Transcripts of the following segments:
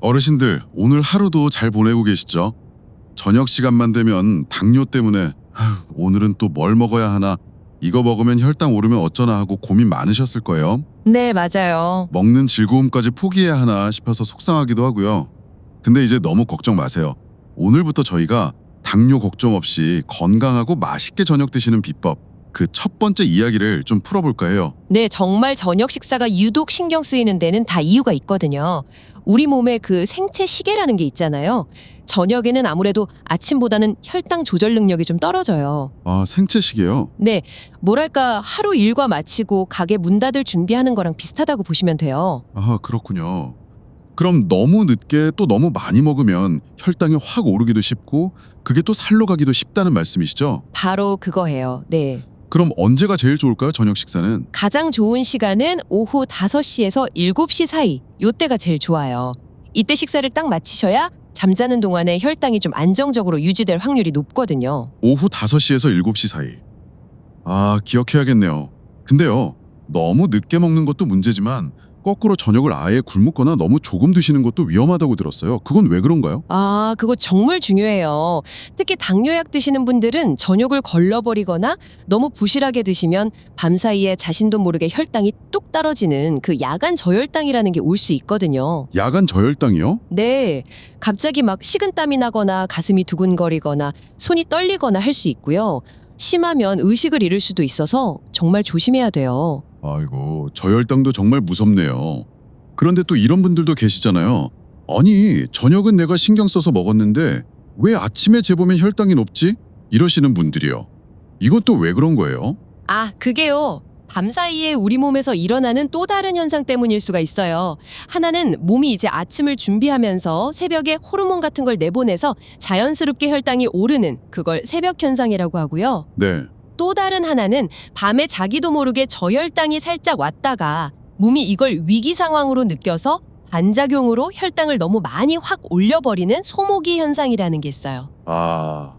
어르신들, 오늘 하루도 잘 보내고 계시죠? 저녁 시간만 되면 당뇨 때문에 아휴, 오늘은 또 뭘 먹어야 하나? 이거 먹으면 혈당 오르면 어쩌나 하고 고민 많으셨을 거예요. 네, 맞아요. 먹는 즐거움까지 포기해야 하나 싶어서 속상하기도 하고요. 근데 이제 너무 걱정 마세요. 오늘부터 저희가 당뇨 걱정 없이 건강하고 맛있게 저녁 드시는 비법, 그 첫 번째 이야기를 좀 풀어볼까 해요. 네, 정말 저녁 식사가 유독 신경 쓰이는 데는 다 이유가 있거든요. 우리 몸에 그 생체 시계라는 게 있잖아요. 저녁에는 아무래도 아침보다는 혈당 조절 능력이 좀 떨어져요. 아, 생체시계요? 네, 뭐랄까 하루 일과 마치고 가게 문 닫을 준비하는 거랑 비슷하다고 보시면 돼요. 아, 그렇군요. 그럼 너무 늦게 또 너무 많이 먹으면 혈당이 확 오르기도 쉽고 그게 또 살로 가기도 쉽다는 말씀이시죠? 바로 그거예요. 네. 그럼 언제가 제일 좋을까요? 저녁 식사는? 가장 좋은 시간은 오후 5시에서 7시 사이. 요때가 제일 좋아요. 이때 식사를 딱 마치셔야 잠자는 동안에 혈당이 좀 안정적으로 유지될 확률이 높거든요. 오후 5시에서 7시 사이. 아, 기억해야겠네요. 근데요, 너무 늦게 먹는 것도 문제지만 거꾸로 저녁을 아예 굶거나 너무 조금 드시는 것도 위험하다고 들었어요. 그건 왜 그런가요? 아, 그거 정말 중요해요. 특히 당뇨약 드시는 분들은 저녁을 걸러버리거나 너무 부실하게 드시면 밤 사이에 자신도 모르게 혈당이 뚝 떨어지는 그 야간 저혈당이라는 게 올 수 있거든요. 야간 저혈당이요? 네. 갑자기 막 식은땀이 나거나 가슴이 두근거리거나 손이 떨리거나 할 수 있고요. 심하면 의식을 잃을 수도 있어서 정말 조심해야 돼요. 아이고, 저혈당도 정말 무섭네요. 그런데 또 이런 분들도 계시잖아요. 아니, 저녁은 내가 신경 써서 먹었는데 왜 아침에 재보면 혈당이 높지? 이러시는 분들이요. 또왜 그런 거예요? 아, 그게요. 밤 사이에 우리 몸에서 일어나는 또 다른 현상 때문일 수가 있어요. 하나는 몸이 이제 아침을 준비하면서 새벽에 호르몬 같은 걸 내보내서 자연스럽게 혈당이 오르는 그걸 새벽 현상이라고 하고요. 네. 또 다른 하나는 밤에 자기도 모르게 저혈당이 살짝 왔다가 몸이 이걸 위기 상황으로 느껴서 반작용으로 혈당을 너무 많이 확 올려버리는 소모기 현상이라는 게 있어요. 아,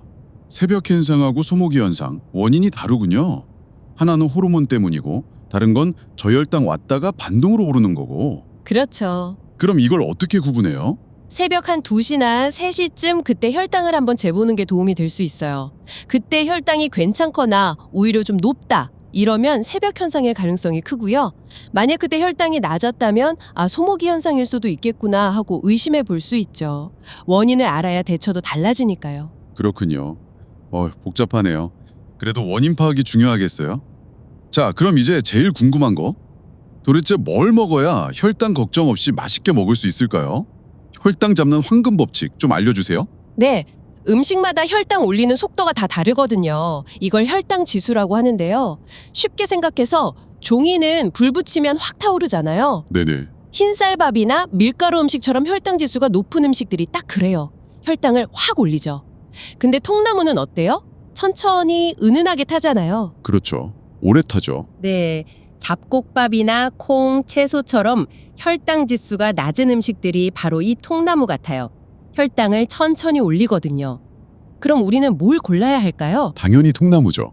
새벽 현상하고 소모기 현상 원인이 다르군요. 하나는 호르몬 때문이고 다른 건 저혈당 왔다가 반동으로 오르는 거고. 그렇죠. 그럼 이걸 어떻게 구분해요? 새벽 한 2시나 3시쯤 그때 혈당을 한번 재보는 게 도움이 될 수 있어요. 그때 혈당이 괜찮거나 오히려 좀 높다. 이러면 새벽 현상일 가능성이 크고요. 만약 그때 혈당이 낮았다면 아 소모기 현상일 수도 있겠구나 하고 의심해 볼 수 있죠. 원인을 알아야 대처도 달라지니까요. 그렇군요. 어, 복잡하네요. 그래도 원인 파악이 중요하겠어요. 자, 그럼 이제 제일 궁금한 거. 도대체 뭘 먹어야 혈당 걱정 없이 맛있게 먹을 수 있을까요? 혈당 잡는 황금 법칙 좀 알려주세요. 네. 음식마다 혈당 올리는 속도가 다 다르거든요. 이걸 혈당 지수라고 하는데요. 쉽게 생각해서 종이는 불 붙이면 확 타오르잖아요. 네네. 흰쌀밥이나 밀가루 음식처럼 혈당 지수가 높은 음식들이 딱 그래요. 혈당을 확 올리죠. 근데 통나무는 어때요? 천천히 은은하게 타잖아요. 그렇죠. 오래 타죠. 네. 잡곡밥이나 콩, 채소처럼 혈당 지수가 낮은 음식들이 바로 이 통나무 같아요. 혈당을 천천히 올리거든요. 그럼 우리는 뭘 골라야 할까요? 당연히 통나무죠.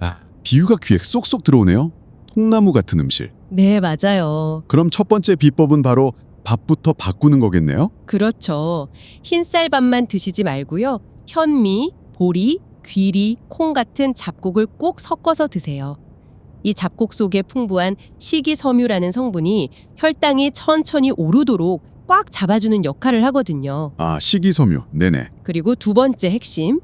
아, 비유가 귀에 쏙쏙 들어오네요. 통나무 같은 음식. 네, 맞아요. 그럼 첫 번째 비법은 바로 밥부터 바꾸는 거겠네요. 그렇죠. 흰쌀밥만 드시지 말고요. 현미, 보리, 귀리, 콩 같은 잡곡을 꼭 섞어서 드세요. 이 잡곡 속에 풍부한 식이섬유라는 성분이 혈당이 천천히 오르도록 꽉 잡아주는 역할을 하거든요. 아, 식이섬유. 네네. 그리고 두 번째 핵심.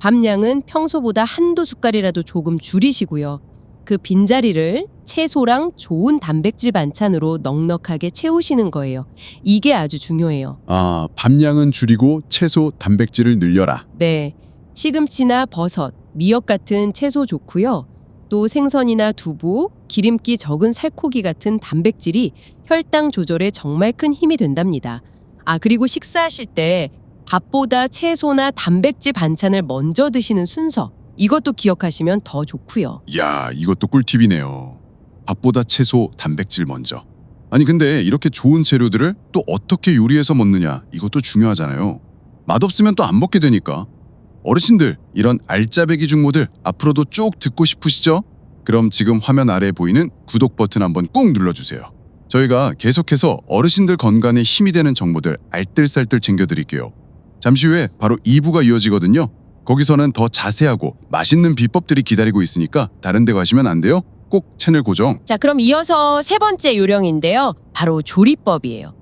밥량은 평소보다 한두 숟갈이라도 조금 줄이시고요. 그 빈자리를 채소랑 좋은 단백질 반찬으로 넉넉하게 채우시는 거예요. 이게 아주 중요해요. 아, 밥량은 줄이고 채소 단백질을 늘려라. 네. 시금치나 버섯, 미역 같은 채소 좋고요. 또 생선이나 두부, 기름기 적은 살코기 같은 단백질이 혈당 조절에 정말 큰 힘이 된답니다. 아, 그리고 식사하실 때 밥보다 채소나 단백질 반찬을 먼저 드시는 순서. 이것도 기억하시면 더 좋고요. 야, 이것도 꿀팁이네요. 밥보다 채소, 단백질 먼저. 아니 근데 이렇게 좋은 재료들을 또 어떻게 요리해서 먹느냐 이것도 중요하잖아요. 맛없으면 또 안 먹게 되니까. 어르신들 이런 알짜배기 중모들 앞으로도 쭉 듣고 싶으시죠? 그럼 지금 화면 아래에 보이는 구독 버튼 한번 꾹 눌러주세요. 저희가 계속해서 어르신들 건강에 힘이 되는 정보들 알뜰살뜰 챙겨드릴게요. 잠시 후에 바로 2부가 이어지거든요. 거기서는 더 자세하고 맛있는 비법들이 기다리고 있으니까 다른 데 가시면 안 돼요. 꼭 채널 고정. 자, 그럼 이어서 세 번째 요령인데요. 바로 조리법이에요.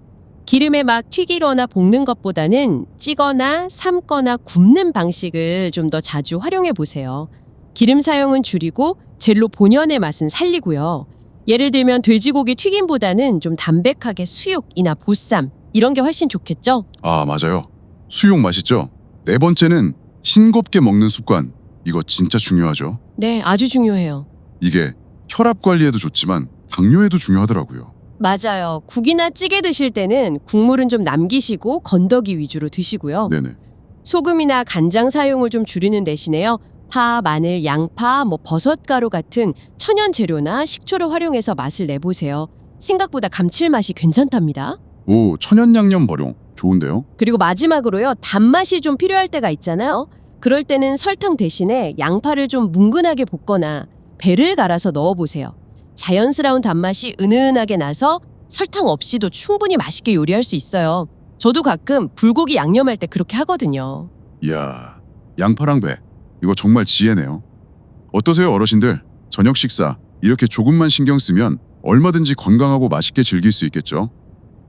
기름에 막 튀기거나 볶는 것보다는 찌거나 삶거나 굽는 방식을 좀 더 자주 활용해 보세요. 기름 사용은 줄이고 젤로 본연의 맛은 살리고요. 예를 들면 돼지고기 튀김보다는 좀 담백하게 수육이나 보쌈 이런 게 훨씬 좋겠죠? 아, 맞아요. 수육 맛있죠? 네 번째는 싱겁게 먹는 습관. 이거 진짜 중요하죠. 네, 아주 중요해요. 이게 혈압 관리에도 좋지만 당뇨에도 중요하더라고요. 맞아요. 국이나 찌개 드실 때는 국물은 좀 남기시고 건더기 위주로 드시고요. 네네. 소금이나 간장 사용을 좀 줄이는 대신에요. 파, 마늘, 양파, 뭐 버섯 가루 같은 천연 재료나 식초를 활용해서 맛을 내보세요. 생각보다 감칠맛이 괜찮답니다. 오, 천연 양념 버룡. 좋은데요? 그리고 마지막으로요. 단맛이 좀 필요할 때가 있잖아요. 그럴 때는 설탕 대신에 양파를 좀 뭉근하게 볶거나 배를 갈아서 넣어보세요. 자연스러운 단맛이 은은하게 나서 설탕 없이도 충분히 맛있게 요리할 수 있어요. 저도 가끔 불고기 양념할 때 그렇게 하거든요. 이야, 양파랑 배. 이거 정말 지혜네요. 어떠세요, 어르신들? 저녁 식사 이렇게 조금만 신경 쓰면 얼마든지 건강하고 맛있게 즐길 수 있겠죠?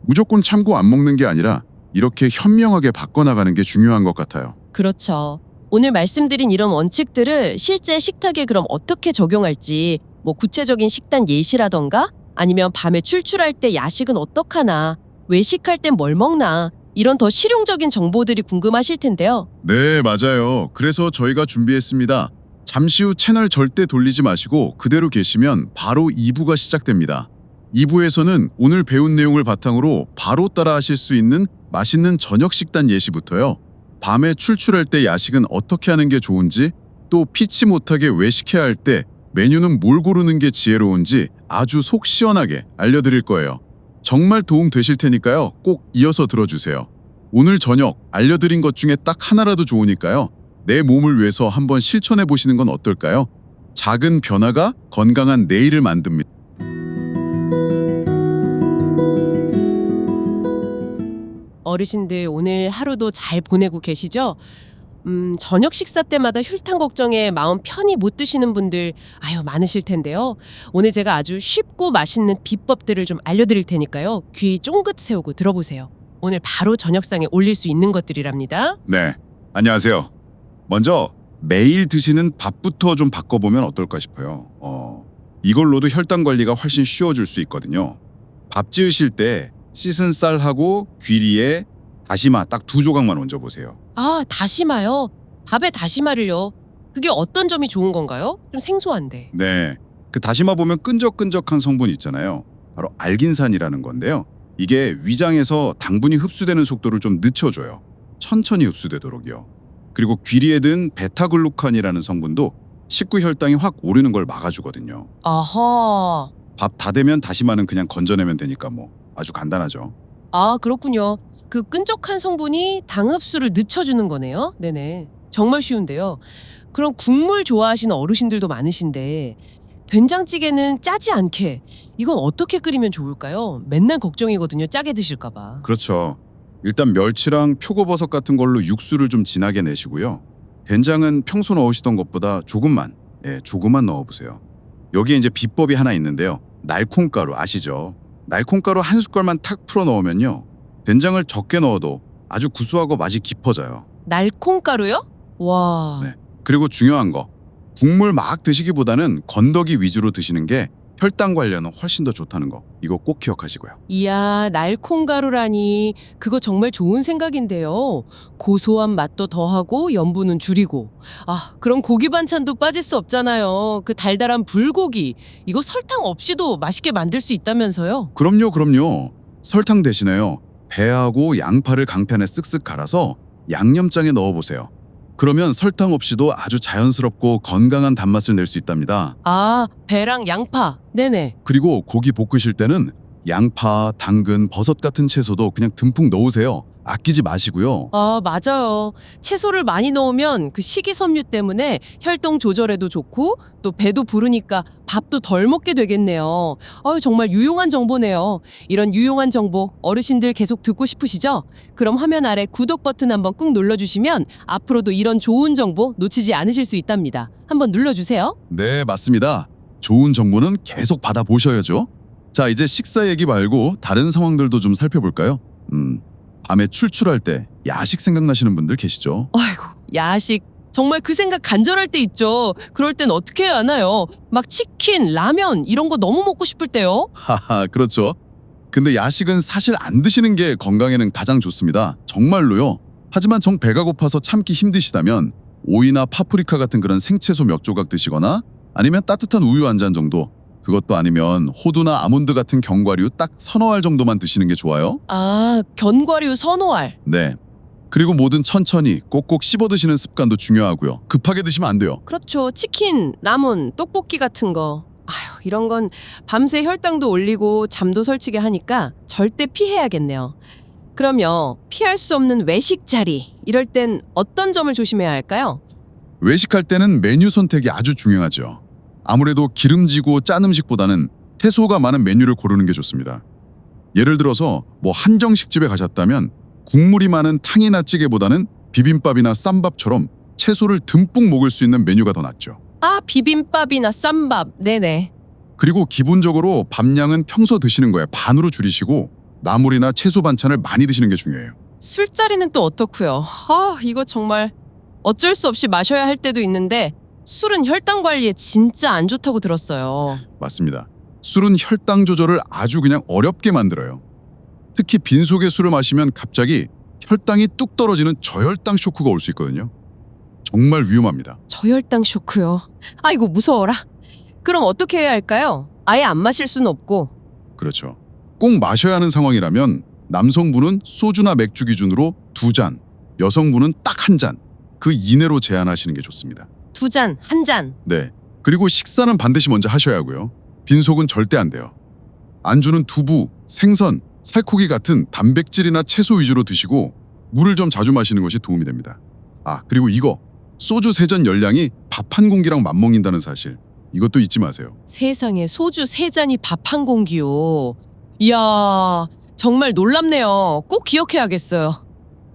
무조건 참고 안 먹는 게 아니라 이렇게 현명하게 바꿔나가는 게 중요한 것 같아요. 그렇죠. 오늘 말씀드린 이런 원칙들을 실제 식탁에 그럼 어떻게 적용할지 뭐 구체적인 식단 예시라던가 아니면 밤에 출출할 때 야식은 어떡하나 외식할 땐 뭘 먹나 이런 더 실용적인 정보들이 궁금하실 텐데요. 네, 맞아요. 그래서 저희가 준비했습니다. 잠시 후 채널 절대 돌리지 마시고 그대로 계시면 바로 2부가 시작됩니다. 2부에서는 오늘 배운 내용을 바탕으로 바로 따라 하실 수 있는 맛있는 저녁 식단 예시부터요. 밤에 출출할 때 야식은 어떻게 하는 게 좋은지, 또 피치 못하게 외식해야 할 때 메뉴는 뭘 고르는 게 지혜로운지 아주 속 시원하게 알려드릴 거예요. 정말 도움 되실 테니까요. 꼭 이어서 들어주세요. 오늘 저녁 알려드린 것 중에 딱 하나라도 좋으니까요. 내 몸을 위해서 한번 실천해 보시는 건 어떨까요? 작은 변화가 건강한 내일을 만듭니다. 어르신들 오늘 하루도 잘 보내고 계시죠? 음, 저녁 식사 때마다 혈당 걱정에 마음 편히 못 드시는 분들 아유 많으실 텐데요. 오늘 제가 아주 쉽고 맛있는 비법들을 좀 알려드릴 테니까요. 귀 쫑긋 세우고 들어보세요. 오늘 바로 저녁상에 올릴 수 있는 것들이랍니다. 네, 안녕하세요. 먼저 매일 드시는 밥부터 좀 바꿔보면 어떨까 싶어요. 어, 이걸로도 혈당 관리가 훨씬 쉬워질 수 있거든요. 밥 지으실 때 씻은 쌀하고 귀리에 다시마 딱 두 조각만 얹어보세요. 아 다시마요. 밥에 다시마를요. 그게 어떤 점이 좋은 건가요? 좀 생소한데. 네. 그 다시마 보면 끈적끈적한 성분 있잖아요. 바로 알긴산이라는 건데요. 이게 위장에서 당분이 흡수되는 속도를 좀 늦춰줘요. 천천히 흡수되도록이요. 그리고 귀리에 든 베타글루칸이라는 성분도 식구 혈당이 확 오르는 걸 막아주거든요. 아하. 밥 다 되면 다시마는 그냥 건져내면 되니까 뭐 아주 간단하죠. 아, 그렇군요. 그 끈적한 성분이 당 흡수를 늦춰주는 거네요. 네네. 정말 쉬운데요. 그럼 국물 좋아하시는 어르신들도 많으신데 된장찌개는 짜지 않게 이건 어떻게 끓이면 좋을까요? 맨날 걱정이거든요. 짜게 드실까 봐. 그렇죠. 일단 멸치랑 표고버섯 같은 걸로 육수를 좀 진하게 내시고요. 된장은 평소 넣으시던 것보다 조금만, 예, 조금만 넣어보세요. 여기에 이제 비법이 하나 있는데요. 날콩가루 아시죠? 날콩가루 한 숟갈만 탁 풀어 넣으면요. 된장을 적게 넣어도 아주 구수하고 맛이 깊어져요. 날콩가루요? 와. 네. 그리고 중요한 거, 국물 막 드시기보다는 건더기 위주로 드시는 게 혈당 관리에는 훨씬 더 좋다는 거. 이거 꼭 기억하시고요. 이야, 날콩가루라니 그거 정말 좋은 생각인데요. 고소한 맛도 더하고 염분은 줄이고. 아, 그럼 고기 반찬도 빠질 수 없잖아요. 그 달달한 불고기. 이거 설탕 없이도 맛있게 만들 수 있다면서요? 그럼요, 그럼요. 설탕 대신에요. 배하고 양파를 강판에 쓱쓱 갈아서 양념장에 넣어보세요. 그러면 설탕 없이도 아주 자연스럽고 건강한 단맛을 낼 수 있답니다. 아, 배랑 양파. 네네. 그리고 고기 볶으실 때는 양파, 당근, 버섯 같은 채소도 그냥 듬뿍 넣으세요. 아끼지 마시고요. 아, 맞아요. 채소를 많이 넣으면 그 식이섬유 때문에 혈당 조절에도 좋고 또 배도 부르니까 밥도 덜 먹게 되겠네요. 아유, 정말 유용한 정보네요. 이런 유용한 정보 어르신들 계속 듣고 싶으시죠? 그럼 화면 아래 구독 버튼 한번 꾹 눌러주시면 앞으로도 이런 좋은 정보 놓치지 않으실 수 있답니다. 한번 눌러주세요. 네, 맞습니다. 좋은 정보는 계속 받아보셔야죠. 자, 이제 식사 얘기 말고 다른 상황들도 좀 살펴볼까요? 음, 밤에 출출할 때 야식 생각나시는 분들 계시죠? 아이고, 야식. 정말 그 생각 간절할 때 있죠. 그럴 땐 어떻게 해야 하나요? 막 치킨, 라면 이런 거 너무 먹고 싶을 때요. 하하, 그렇죠. 근데 야식은 사실 안 드시는 게 건강에는 가장 좋습니다. 정말로요. 하지만 정 배가 고파서 참기 힘드시다면 오이나 파프리카 같은 그런 생채소 몇 조각 드시거나 아니면 따뜻한 우유 한 잔 정도 그것도 아니면 호두나 아몬드 같은 견과류 딱 서너 알 정도만 드시는 게 좋아요. 아, 견과류 선호알. 네. 그리고 뭐든 천천히 꼭꼭 씹어 드시는 습관도 중요하고요. 급하게 드시면 안 돼요. 그렇죠. 치킨, 라면, 떡볶이 같은 거. 아휴, 이런 건 밤새 혈당도 올리고 잠도 설치게 하니까 절대 피해야겠네요. 그럼요, 피할 수 없는 외식 자리. 이럴 땐 어떤 점을 조심해야 할까요? 외식할 때는 메뉴 선택이 아주 중요하죠. 아무래도 기름지고 짠 음식보다는 채소가 많은 메뉴를 고르는 게 좋습니다. 예를 들어서 뭐 한정식 집에 가셨다면 국물이 많은 탕이나 찌개보다는 비빔밥이나 쌈밥처럼 채소를 듬뿍 먹을 수 있는 메뉴가 더 낫죠. 아, 비빔밥이나 쌈밥. 네네. 그리고 기본적으로 밥량은 평소 드시는 거에 반으로 줄이시고 나물이나 채소 반찬을 많이 드시는 게 중요해요. 술자리는 또 어떻고요? 아, 이거 정말 어쩔 수 없이 마셔야 할 때도 있는데 술은 혈당 관리에 진짜 안 좋다고 들었어요. 맞습니다. 술은 혈당 조절을 아주 그냥 어렵게 만들어요. 특히 빈속에 술을 마시면 갑자기 혈당이 뚝 떨어지는 저혈당 쇼크가 올 수 있거든요. 정말 위험합니다. 저혈당 쇼크요. 아이고 무서워라. 그럼 어떻게 해야 할까요? 아예 안 마실 수는 없고 그렇죠. 꼭 마셔야 하는 상황이라면 남성분은 소주나 맥주 기준으로 두 잔, 여성분은 딱 한 잔, 그 이내로 제한하시는 게 좋습니다. 두 잔, 한 잔. 네. 그리고 식사는 반드시 먼저 하셔야 하고요. 빈속은 절대 안 돼요. 안주는 두부, 생선, 살코기 같은 단백질이나 채소 위주로 드시고 물을 좀 자주 마시는 것이 도움이 됩니다. 아, 그리고 이거. 소주 세 잔 열량이 밥 한 공기랑 맞먹는다는 사실. 이것도 잊지 마세요. 세상에 소주 세 잔이 밥 한 공기요. 이야, 정말 놀랍네요. 꼭 기억해야겠어요.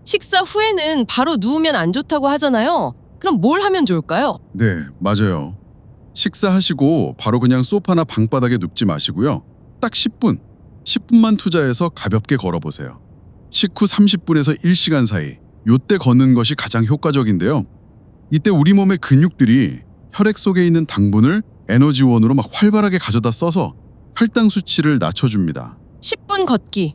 식사 후에는 바로 누우면 안 좋다고 하잖아요. 그럼 뭘 하면 좋을까요? 네, 맞아요. 식사하시고 바로 그냥 소파나 방바닥에 눕지 마시고요. 딱 10분, 10분만 투자해서 가볍게 걸어보세요. 식후 30분에서 1시간 사이, 요때 걷는 것이 가장 효과적인데요. 이때 우리 몸의 근육들이 혈액 속에 있는 당분을 에너지원으로 막 활발하게 가져다 써서 혈당 수치를 낮춰줍니다. 10분 걷기.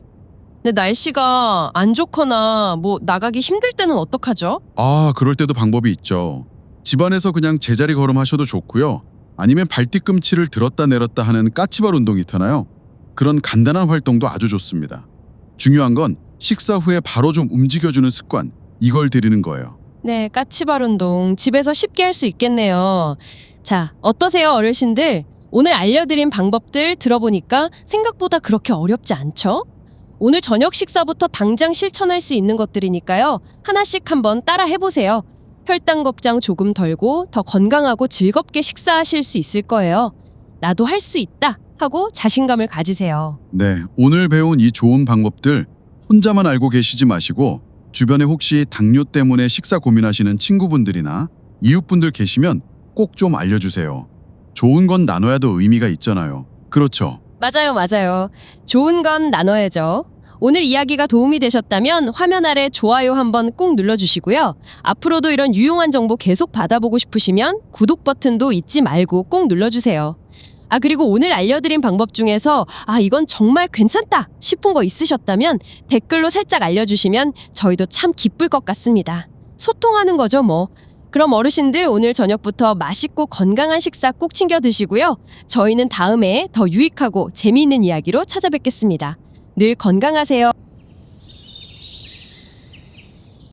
근데 날씨가 안 좋거나 뭐 나가기 힘들 때는 어떡하죠? 아, 그럴 때도 방법이 있죠. 집안에서 그냥 제자리 걸음하셔도 좋고요. 아니면 발뒤꿈치를 들었다 내렸다 하는 까치발 운동이 있잖아요. 그런 간단한 활동도 아주 좋습니다. 중요한 건 식사 후에 바로 좀 움직여주는 습관, 이걸 들이는 거예요. 네, 까치발 운동 집에서 쉽게 할 수 있겠네요. 자, 어떠세요, 어르신들? 오늘 알려드린 방법들 들어보니까 생각보다 그렇게 어렵지 않죠? 오늘 저녁 식사부터 당장 실천할 수 있는 것들이니까요. 하나씩 한번 따라 해보세요. 혈당 걱정 조금 덜고 더 건강하고 즐겁게 식사하실 수 있을 거예요. 나도 할 수 있다 하고 자신감을 가지세요. 네, 오늘 배운 이 좋은 방법들 혼자만 알고 계시지 마시고 주변에 혹시 당뇨 때문에 식사 고민하시는 친구분들이나 이웃분들 계시면 꼭 좀 알려주세요. 좋은 건 나눠야 더 의미가 있잖아요. 그렇죠. 맞아요, 맞아요. 좋은 건 나눠야죠. 오늘 이야기가 도움이 되셨다면 화면 아래 좋아요 한번 꼭 눌러주시고요. 앞으로도 이런 유용한 정보 계속 받아보고 싶으시면 구독 버튼도 잊지 말고 꼭 눌러주세요. 아, 그리고 오늘 알려드린 방법 중에서 아, 이건 정말 괜찮다 싶은 거 있으셨다면 댓글로 살짝 알려주시면 저희도 참 기쁠 것 같습니다. 소통하는 거죠, 뭐. 그럼 어르신들 오늘 저녁부터 맛있고 건강한 식사 꼭 챙겨 드시고요. 저희는 다음에 더 유익하고 재미있는 이야기로 찾아뵙겠습니다. 늘 건강하세요.